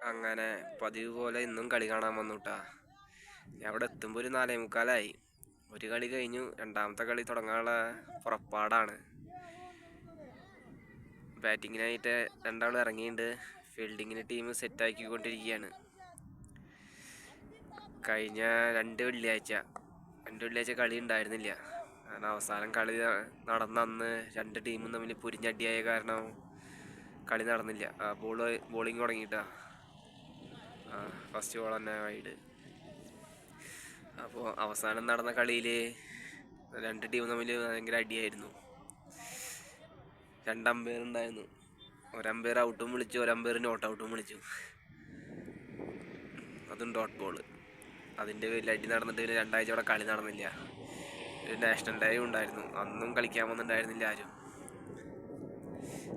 അങ്ങനെ പതിവ് പോലെ ഇന്നും കളി കാണാൻ വന്നുട്ടാ. ഞാൻ അവിടെ എത്തുമ്പോൾ ഒരു നാലേ മുക്കാലായി. ഒരു കളി കഴിഞ്ഞു. രണ്ടാമത്തെ കളി തുടങ്ങാനുള്ള പുറപ്പാടാണ്. ബാറ്റിങ്ങിനായിട്ട് രണ്ടാൾ ഇറങ്ങിയിട്ടുണ്ട് ഫീൽഡിങ്ങിന് ടീം സെറ്റാക്കിക്കൊണ്ടിരിക്കുകയാണ് കഴിഞ്ഞ രണ്ട് വെള്ളിയാഴ്ച. രണ്ട് വെള്ളിയാഴ്ച കളി ഉണ്ടായിരുന്നില്ല. കാരണം അവസാനം കളി നടന്ന അന്ന് രണ്ട് ടീമും തമ്മിൽ പുരിഞ്ഞടിയായ കാരണം കളി നടന്നില്ല. ബോൾ ബോൾ ബോളിങ് തുടങ്ങിയിട്ടാ. ആ ഫസ്റ്റ് ബോൾ തന്നെ വൈഡ് അപ്പോൾ അവസാനം നടന്ന കളിയിൽ രണ്ട് ടീം തമ്മിൽ ഭയങ്കര അടിയായിരുന്നു. രണ്ട് അമ്പയർ ഉണ്ടായിരുന്നു. ഒരമ്പയർ ഔട്ടും വിളിച്ചു ഒരു അമ്പയർ നോട്ട് ഔട്ടും വിളിച്ചു. അതും ഡോട്ട് ബോൾ അതിന്റെ പേരിൽ അടി നടന്നിട്ട് പിന്നെ രണ്ടാഴ്ച അവിടെ കളി നടന്നില്ല. ഒരു നാഷണൽ ഡേ ഉണ്ടായിരുന്നു. അന്നും കളിക്കാൻ വന്നിട്ടുണ്ടായിരുന്നില്ല ആരും.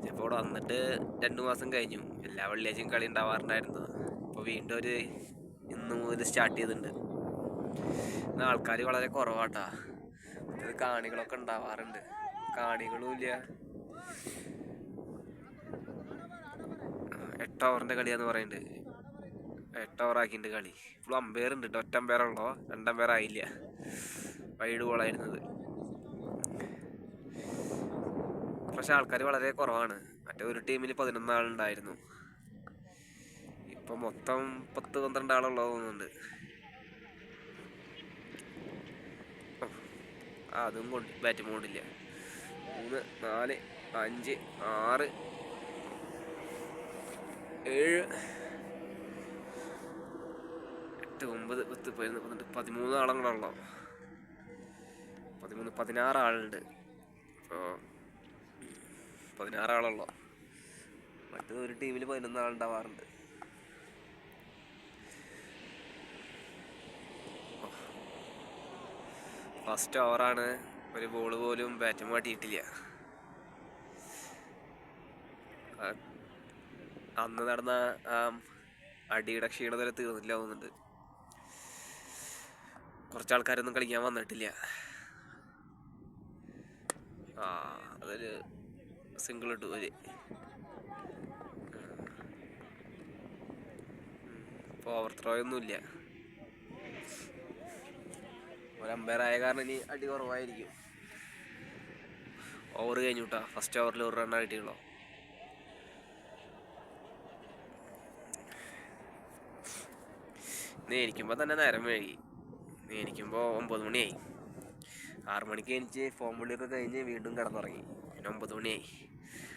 ഇപ്പോൾ അവിടെ വന്നിട്ട് രണ്ട് മാസം കഴിഞ്ഞു. എല്ലാ വെള്ളിയാഴ്ചയും കളി ഉണ്ടാവാറുണ്ടായിരുന്നു. ഇപ്പോൾ വീണ്ടും ഒരു ഇന്ന് മുതൽ സ്റ്റാർട്ട് ചെയ്തിട്ടുണ്ട്. ഇന്ന് ആൾക്കാർ വളരെ കുറവാട്ടാ. ഇത് കാണികളൊക്കെ ഉണ്ടാവാറുണ്ട്. കാണികളും ഇല്ല. എട്ട് ഓവറിന്റെ കളിയാന്ന് പറയുന്നുണ്ട് എട്ട് ഓവർ ആക്കിയിട്ടുണ്ട് കളി. ഇപ്പോൾ അമ്പയർ ഉണ്ട് ഒറ്റ അമ്പയർ ഉള്ളോ? രണ്ടമ്പയർ ആയില്ല. വൈഡ് ബോളായിരുന്നത് പക്ഷെ ആൾക്കാർ വളരെ കുറവാണ്. മറ്റേ ഒരു ടീമിൽ പതിനൊന്ന് ആളുണ്ടായിരുന്നു ഇപ്പൊ മൊത്തം പത്ത് പന്ത്രണ്ട് ആളുള്ള തോന്നുന്നുണ്ട്. അതും കൊണ്ട് ബാറ്റ് മോഡില്ല മൂന്ന് നാല് അഞ്ച് ആറ് ഏഴ് എട്ട് ഒമ്പത് പത്ത് പതിനൊന്ന് പന്ത്രണ്ട് പതിമൂന്ന് ആളങ്ങളുള്ളോ? പതിമൂന്ന് പതിനാറ് ആളുണ്ട്. അപ്പോൾ പതിനാറ് ആളുള്ളോ? മറ്റൊരു ടീമിൽ പതിനൊന്ന് ആളുണ്ടാവാറുണ്ട്. ഫസ്റ്റ് ഓവറാണ്. ഒരു ബോൾ പോലും ബാറ്റ് മാട്ടിയിട്ടില്ല അന്ന് നടന്ന ആ അടിയുടെ ക്ഷീണതല തീർന്നില്ല തോന്നുന്നുണ്ട്. കുറച്ച് ആൾക്കാരൊന്നും കളിക്കാൻ വന്നിട്ടില്ല. ആ അതൊരു സിംഗിൾ ഇട്ടു ഒരു. ഇപ്പോൾ ഓവർ ത്രോ ഒന്നുമില്ല. ഒരു അമ്പയർ ആയ കാരണം ഇനി അടി കുറവായിരിക്കും. ഓവർ കഴിഞ്ഞു കേട്ടോ ഫസ്റ്റ് ഓവറിൽ ഒരു റണ്ണാണ് കിട്ടിയുള്ളൂ. നേരിക്കുമ്പോൾ തന്നെ നേരം വൈകി. നേരിക്കുമ്പോൾ ഒമ്പത് മണിയായി. ആറു മണിക്ക് എനിക്ക് ഫോം വിളിയൊക്കെ കഴിഞ്ഞ് വീണ്ടും കിടന്നുറങ്ങി. പിന്നെ ഒമ്പത് മണിയായി.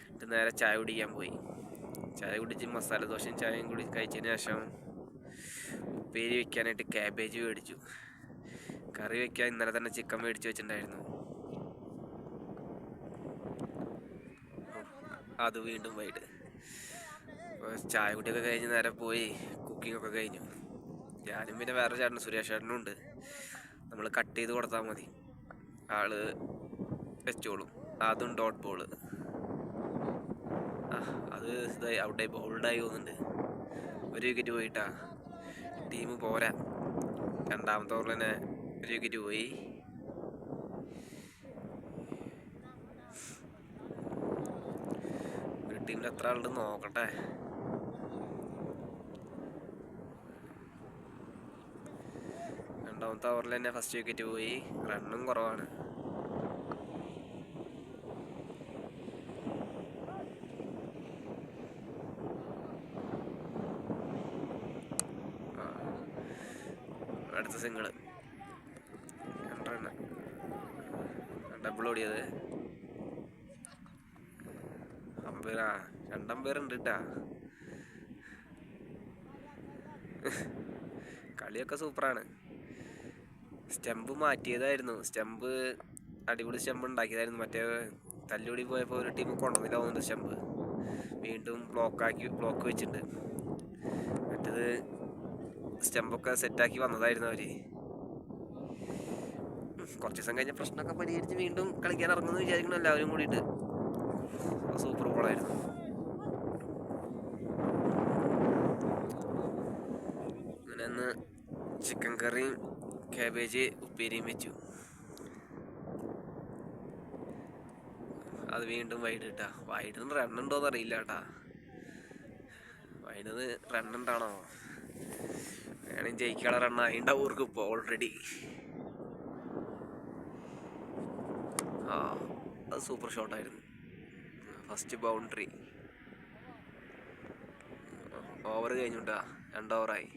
എന്നിട്ട് നേരെ ചായ കുടിക്കാൻ പോയി. ചായ കുടിച്ച് മസാല ദോശയും ചായയും കൂടി കഴിച്ചതിന് ശേഷം ഉപ്പേരി വെക്കാനായിട്ട് ക്യാബേജ് മേടിച്ചു. കറി വെക്കാൻ ഇന്നലെ തന്നെ ചിക്കൻ മേടിച്ച് വെച്ചിട്ടുണ്ടായിരുന്നു. അത് വീണ്ടും വൈഡ് ചായ കുടിയൊക്കെ കഴിഞ്ഞ് നേരെ പോയി കുക്കിംഗ് ഒക്കെ കഴിഞ്ഞു. ഞാനും പിന്നെ വേറെ ചേട്ടൻ സുരേഷ് ചേട്ടനും ഉണ്ട്. നമ്മൾ കട്ട് ചെയ്ത് കൊടുത്താൽ മതി. ആൾ വെച്ചോളും. അതും ഡോട്ട് ബോൾ അത് ഇതായി അവിടെ ബോൾഡായി പോകുന്നുണ്ട് ഒരു വിക്കറ്റ് പോയിട്ടാ. ടീം പോരാ. രണ്ടാമത്തെ ഓവറിൽ തന്നെ വിക്കറ്റ് പോയി ഒരു ടീമിൽ എത്ര ആളുണ്ട് നോക്കട്ടെ. രണ്ടാമത്തെ ഓവറിൽ തന്നെ ഫസ്റ്റ് വിക്കറ്റ് പോയി. റണ്ണും കുറവാണ് ആ. അടുത്ത സിംഗിൾ രണ്ട് റണ്ണ് ഡബിൾ ഓടിയത് അമ്പയറാ രണ്ടമ്പയർ ഉണ്ട് കേട്ടാ കളിയൊക്കെ സൂപ്പറാണ്. സ്റ്റെമ്പ് മാറ്റിയതായിരുന്നു. സ്റ്റെമ്പ് അടിപൊളി സ്റ്റെമ്പ് ഉണ്ടാക്കിയതായിരുന്നു. മറ്റേ തല്ലുകൂടി പോയപ്പോൾ ഒരു ടീം കൊണ്ടുവന്നില്ല തോന്നുന്നുണ്ട് സ്റ്റെമ്പ്. വീണ്ടും ബ്ലോക്കാക്കി ബ്ലോക്ക് വെച്ചിട്ടുണ്ട്. മറ്റേത് സ്റ്റെമ്പൊക്കെ സെറ്റാക്കി വന്നതായിരുന്നു അവർ കുറച്ച് ദിവസം കഴിഞ്ഞ പ്രശ്നമൊക്കെ പരിഹരിച്ച് വീണ്ടും കളിക്കാൻ ഇറങ്ങുമെന്ന് വിചാരിക്കണം എല്ലാവരും കൂടിയിട്ട്. സൂപ്പർ ബോളായിരുന്നു. അങ്ങനെ അന്ന് ചിക്കൻ കറിയും കാബേജ് ഉപ്പേരിയും വെച്ചു. അത് വീണ്ടും വൈഡ് കിട്ടാ വൈഡിന് റണ്ണുണ്ടോന്ന് അറിയില്ല കേട്ടാ. അതിനത് റണ്ണുണ്ടാണോ വേണമെങ്കിൽ ജയിക്കാനുള്ള റണ്ണായി ഉണ്ടാവും അവർക്ക് ഇപ്പോൾ ഓൾറെഡി ആ അത് സൂപ്പർ ഷോട്ടായിരുന്നു ഫസ്റ്റ് ബൗണ്ടറി. ഓവർ കഴിഞ്ഞുട്ടാ രണ്ട് ഓവറായി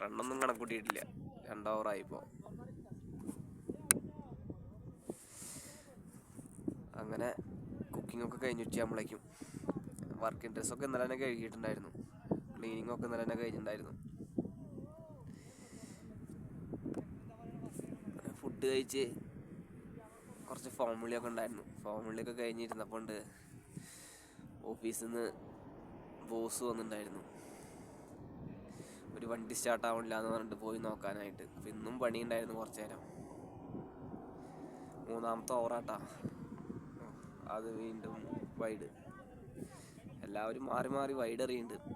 റണ്ണൊന്നും കണക്കൂട്ടിയിട്ടില്ല. രണ്ട് ഓവറായി ഇപ്പോൾ അങ്ങനെ കുക്കിംഗ് ഒക്കെ കഴിഞ്ഞിട്ട് നമ്മളേക്കും വർക്കിംഗ് ഡ്രസ്സൊക്കെ ഇന്നലെ തന്നെ കഴുകിയിട്ടുണ്ടായിരുന്നു. ക്ലീനിങ് ഒക്കെ ഇന്നലെ തന്നെ കഴിഞ്ഞിട്ടുണ്ടായിരുന്നു. ഫുഡ് കഴിച്ച് കുറച്ച് ഫോം വിളിയൊക്കെ ഉണ്ടായിരുന്നു. ഫോം വിളിയൊക്കെ കഴിഞ്ഞിരുന്നപ്പോൾ ഉണ്ട് ഓഫീസിൽ നിന്ന് ബോസ് വന്നിട്ടുണ്ടായിരുന്നു ഒരു വണ്ടി സ്റ്റാർട്ട് ആവണില്ല എന്ന് പറഞ്ഞിട്ട് പോയി നോക്കാനായിട്ട്. അപ്പം ഇന്നും പണിയുണ്ടായിരുന്നു കുറച്ച് നേരം മൂന്നാമത്തെ ഓവറാട്ടാ അത് വീണ്ടും വൈഡ് എല്ലാവരും മാറി മാറി വൈഡ് എറിയുന്നുണ്ട്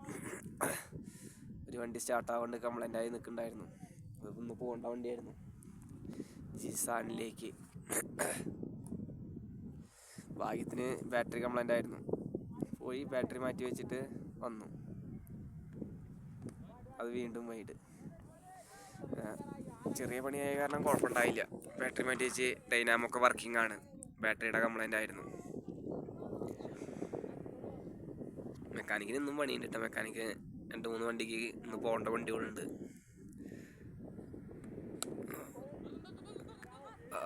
ഒരു വണ്ടി സ്റ്റാർട്ട് ആവാണ്ട് കംപ്ലൈന്റ് ആയി നിൽക്കുന്നുണ്ടായിരുന്നു ഇന്ന് പോകേണ്ട വണ്ടിയായിരുന്നു. ജിസാനിലേക്ക്. ഭാഗ്യത്തിന് ബാറ്ററി കംപ്ലൈന്റ് ആയിരുന്നു. പോയി ബാറ്ററി മാറ്റി വെച്ചിട്ട് വന്നു. അത് വീണ്ടും വൈകിട്ട്. ചെറിയ പണിയായ കാരണം കുഴപ്പമുണ്ടായില്ല. ബാറ്ററി മാറ്റി വെച്ച് ഡൈനാമൊക്കെ വർക്കിംഗ് ആണ്. ബാറ്ററിയുടെ കംപ്ലൈന്റ് ആയിരുന്നു. മെക്കാനിക്കിന് ഇന്നും പണിയുണ്ട് കേട്ടോ മെക്കാനിക്ക് രണ്ട് മൂന്ന് വണ്ടിക്ക് ഇന്ന് പോകേണ്ട വണ്ടികളുണ്ട്.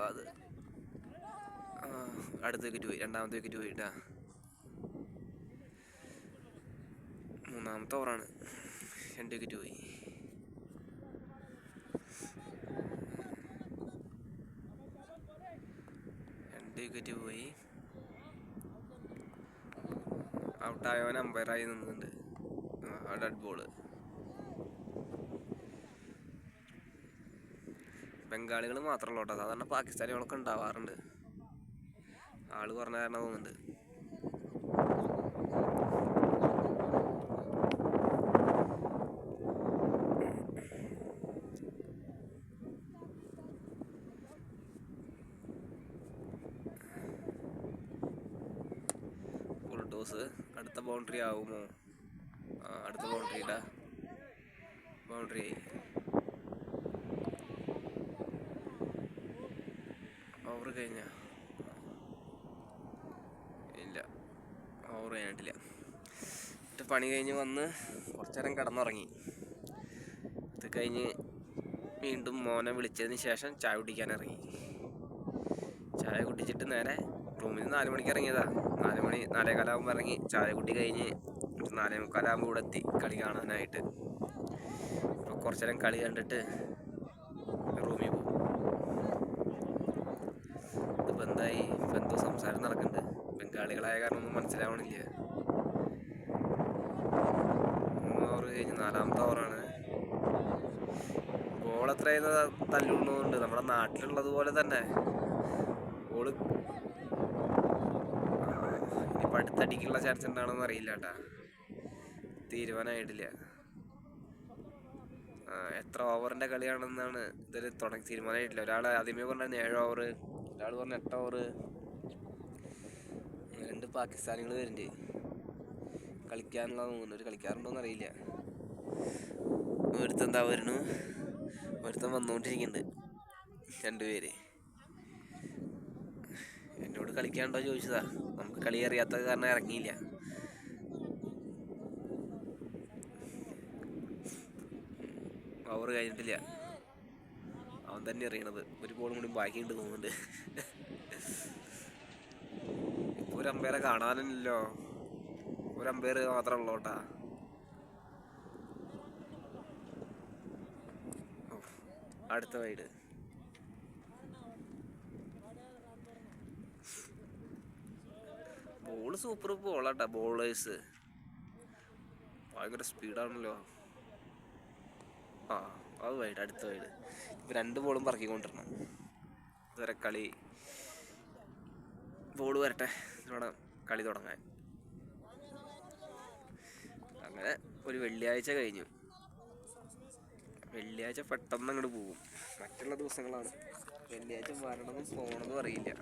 അത് അടുത്ത വിക്കറ്റ് പോയി രണ്ടാമത്തെ വിക്കറ്റ് പോയിട്ടാ മൂന്നാമത്തെ ഓവറാണ്. രണ്ട് വിക്കറ്റ് പോയി. രണ്ട് വിക്കറ്റ് പോയി ഔട്ടായവൻ അമ്പയറായി നിന്നുണ്ട് ആ ഡെഡ് ബോൾ ബംഗാളികൾ മാത്രമല്ല കേട്ടോ സാധാരണ പാകിസ്ഥാനികളൊക്കെ ഉണ്ടാവാറുണ്ട്. ആൾ കുറഞ്ഞ കാരണം തോന്നുന്നുണ്ട്. അടുത്ത ബൗണ്ടറി ആവുമോ? ആ അടുത്ത ബൗണ്ടറിയുടെ ബൗണ്ടറി ആയി കഴിഞ്ഞ ഇല്ല ഓവർ ചെയ്യാനായിട്ടില്ല എന്നിട്ട് പണി കഴിഞ്ഞ് വന്ന് കുറച്ചു നേരം കിടന്നുറങ്ങി. അത് കഴിഞ്ഞ് വീണ്ടും മോനെ വിളിച്ചതിന് ശേഷം ചായ കുടിക്കാൻ ഇറങ്ങി. ചായ കുടിച്ചിട്ട് നേരെ റൂമിൽ നിന്ന് നാല് മണിക്ക് ഇറങ്ങിയതാ. നാല് മണി നാലേ കാലാകുമ്പോൾ ഇറങ്ങി. ചായ കുടി കഴിഞ്ഞ് നാലേ മുക്കാലാകുമ്പോൾ ഇവിടെ എത്തി കളി കാണാനായിട്ട്. അപ്പോൾ കുറച്ചു നേരം കളി കണ്ടിട്ട് റൂമിൽ പോകും ഇതിപ്പോൾ എന്തായി? ഇപ്പം എന്തോ സംസാരം നടക്കുന്നുണ്ട് ബംഗാളികളായ കാരണം ഒന്നും മനസ്സിലാവണില്ല. മൂന്ന് ഓവർ കഴിഞ്ഞ് നാലാമത്തെ ഓവറാണ് ബോൾ എത്രയെന്ന് തല്ലുകൊണ്ടുണ്ട് നമ്മുടെ നാട്ടിലുള്ളത് പോലെ തന്നെ. ബോൾ ഇനിയിപ്പോൾ അടുത്തടിക്കുള്ള ചാൻസ് ഉണ്ടാണെന്ന് അറിയില്ല കേട്ടാ. തീരുമാനമായിട്ടില്ല. എത്ര ഓവറിന്റെ കളിയാണെന്നാണ് ഇതിൽ തുടങ്ങി തീരുമാനമായിട്ടില്ല. ഒരാൾ ആദ്യമേ പറഞ്ഞാൽ ഏഴ് ഓവർ ഒരാൾ പറഞ്ഞ എട്ട് ഓവർ പാകിസ്ഥാനികൾ വരുന്നുണ്ട് കളിക്കാനുള്ള തോന്നുന്നു ഒരു കളിക്കാറുണ്ടോന്ന് അറിയില്ല ഒരുത്തൻ എന്താ വരുന്നു. ഒരുത്തൻ വന്നുകൊണ്ടിരിക്കുന്നുണ്ട് രണ്ടുപേര്. എന്നോട് കളിക്കാനുണ്ടോ ചോദിച്ചതാ. നമുക്ക് കളി അറിയാത്ത കാരണം ഇറങ്ങിയില്ല. ഓവർ കഴിഞ്ഞിട്ടില്ല. അവൻ തന്നെ അറിയണത് ഒരു ബോളും കൂടി ബാക്കിയുണ്ട് തോന്നുന്നുണ്ട്. ഒരു അമ്പയറെ കാണാനില്ലല്ലോ ഒരു അമ്പയർ മാത്രമേ ഉള്ളൂട്ടാ അടുത്ത വൈഡ്. ബോൾ സൂപ്പർ ബോളാട്ടാ ബോളേഴ്സ് ഭയങ്കര സ്പീഡാണല്ലോ ആ അത് വൈഡ് അടുത്ത വൈഡ്. ഇപ്പം രണ്ട് ബോളും പറക്കിക്കൊണ്ടിരണം ഇതുവരെ കളി ബോൾ വരട്ടെ. ഇവിടെ കളി തുടങ്ങാൻ. അങ്ങനെ ഒരു വെള്ളിയാഴ്ച കഴിഞ്ഞു. വെള്ളിയാഴ്ച പെട്ടെന്ന് അങ്ങോട്ട് പോകും. മറ്റുള്ള ദിവസങ്ങളാണ്. വെള്ളിയാഴ്ച വരണമെന്നും പോകണമെന്നും അറിയില്ല.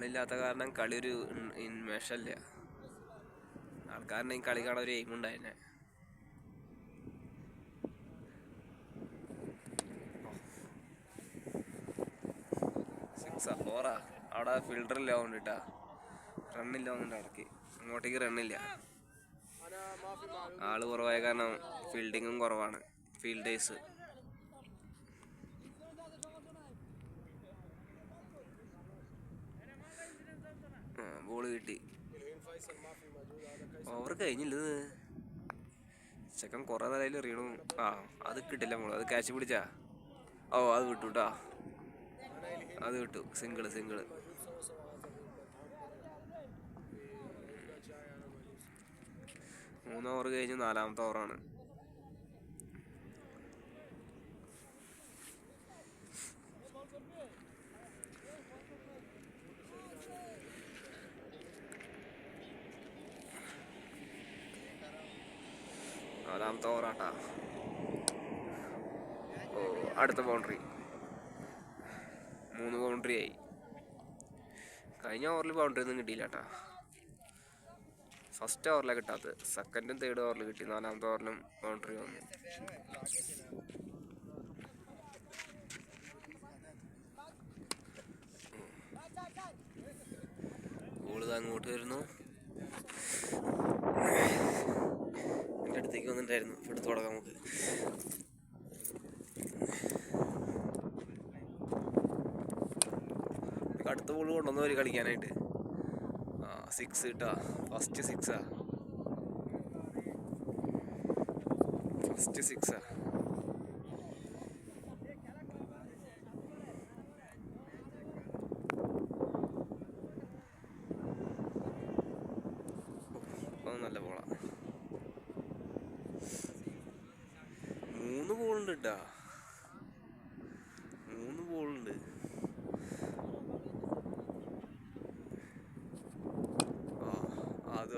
ആളില്ലാത്ത കാരണം കളി ഒരു ഇൻമേഷല്ല ആൾക്കാരുടെ ഈ കളി കാണാൻ ഒരു എയിം ഉണ്ടായിരുന്നെ സിക്സാ ഫോറാ ഇല്ല കൊണ്ടിട്ടാ റണ്ണില്ല കൊണ്ടിട്ട് ഇടയ്ക്ക്. അങ്ങോട്ടേക്ക് റണ്ണില്ല ആൾ കുറവായ കാരണം ഫീൽഡിങ്ങും കുറവാണ്. ഫീൽഡേഴ്സ് ബോൾ കിട്ടി. ഓവർ കഴിഞ്ഞില്ല ചെക്കൻ കുറെ നേരം എറിയണു. ആ അത് കിട്ടില്ല മോൾ. അത് ക്യാച്ച് പിടിച്ചാ? ഓ അത് വിട്ടു കേട്ടാ അത് വിട്ടു. സിംഗിൾ സിംഗിൾ മൂന്ന് ഓവർ കഴിഞ്ഞ്. നാലാമത്തെ ഓവറാണ് ഓവറാട്ടാ ഓ അടുത്ത ബൗണ്ടറി മൂന്ന് ബൗണ്ടറി ആയി. കഴിഞ്ഞ ഓവറിൽ ബൗണ്ടറി ഒന്നും കിട്ടിയില്ല കേട്ടാ ഫസ്റ്റ് ഓവറിലാണ് കിട്ടാത്തത്. സെക്കൻഡും തേർഡ് ഓവറിൽ കിട്ടി. നാലാമത്തെ ഓവറിലും ബൗണ്ടറി വന്നു. ബോൾ അങ്ങോട്ട് വരുന്നു. വന്നിട്ടായിരുന്നു എടുത്തു തുടങ്ങാം നമുക്ക്. അടുത്ത ബോൾ കൊണ്ടുവന്നു വരും കളിക്കാനായിട്ട്. ആ സിക്സ് കിട്ടാ ഫസ്റ്റ് സിക്സാ ഫസ്റ്റ് സിക്സാ അത് നല്ല ബോളാ മൂന്ന് ബോളുണ്ട് കേട്ടാ മൂന്ന് ബോളുണ്ട്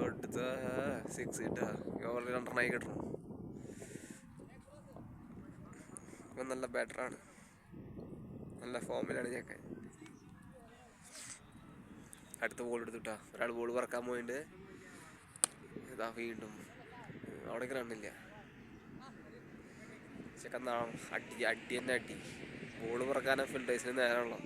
അടുത്ത സിക്സ് കിട്ടണം. ഇപ്പം നല്ല ബാറ്ററാണ് നല്ല ഫോമിലാണ് ഞെക്കാൻ അടുത്ത ബോൾ എടുത്തുട്ടാ ഒരാൾ ബോൾ പറക്കാൻ പോയിണ്ട്. ഇതാ വീണ്ടും. അവിടേക്ക് റണ്ണില്ല ചെക്കൻ അടി അടി തന്നെ അടി. ബോൾ പറക്കാനും ഫീൽഡേഴ്സിന് നേരമുള്ളൂ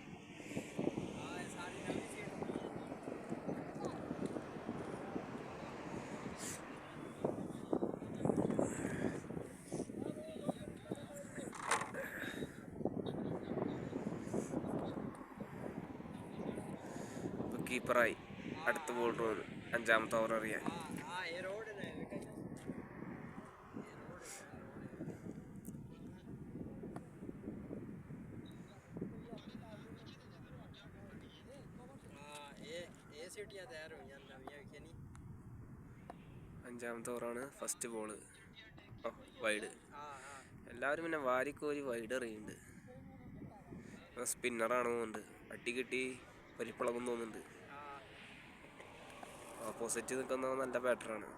ഇപ്പൊ കീപ്പറായി അടുത്ത ബോൾ റോഡ് അഞ്ചാമത്തെ ഓവർ അറിയാൻ. അഞ്ചാമത്തെ ഓവറാണ് ഫസ്റ്റ് ബോൾ വൈഡ് എല്ലാവരും പിന്നെ വാരിക്കോരി വൈഡ് എറിയുന്നുണ്ട് സ്പിന്നറാണ് തോന്നുന്നുണ്ട്. അടി കിട്ടി പരിപ്പളകം തോന്നുന്നുണ്ട്. ഓപ്പോസിറ്റ് നിൽക്കുന്ന നല്ല ബാറ്ററാണ്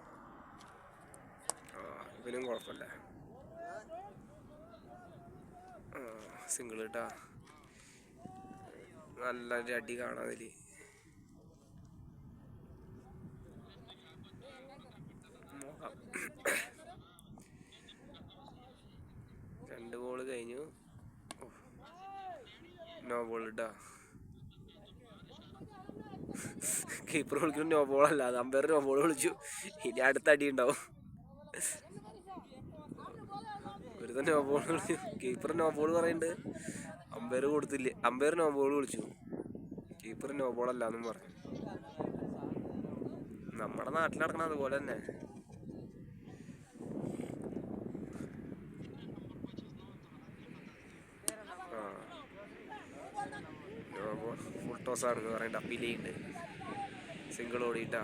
ആ ഇവനും കുഴപ്പമില്ല. സിംഗിൾ കിട്ടാ നല്ല അടി കാണാതിൽ രണ്ട് ബോൾ കഴിഞ്ഞു. നോ ബോൾ ഇട്ടാ കീപ്പർ വിളിക്കുന്ന നോ അല്ല അമ്പയർ നോ ബോൾ വിളിച്ചു. ഇനി അടുത്ത അടി ഉണ്ടാവും. ഒരു തന്നെ നോ ബോൾ വിളിച്ചു. കീപ്പർ നോ ബോൾ പറയുന്നുണ്ട്. അമ്പയർ കൊടുത്തില്ല? അമ്പയർ നോ ബോൾ വിളിച്ചു. കീപ്പർ നോ അല്ല എന്നും പറഞ്ഞു. നമ്മുടെ നാട്ടിൽ നടക്കണ അതുപോലെ തന്നെ. ഫുൾ ടോസ് ആണെന്ന് പറയണ്ട അപ്പീൽ ചെയ്യുന്നുണ്ട് സിംഗിൾ ഓടിയിട്ടാ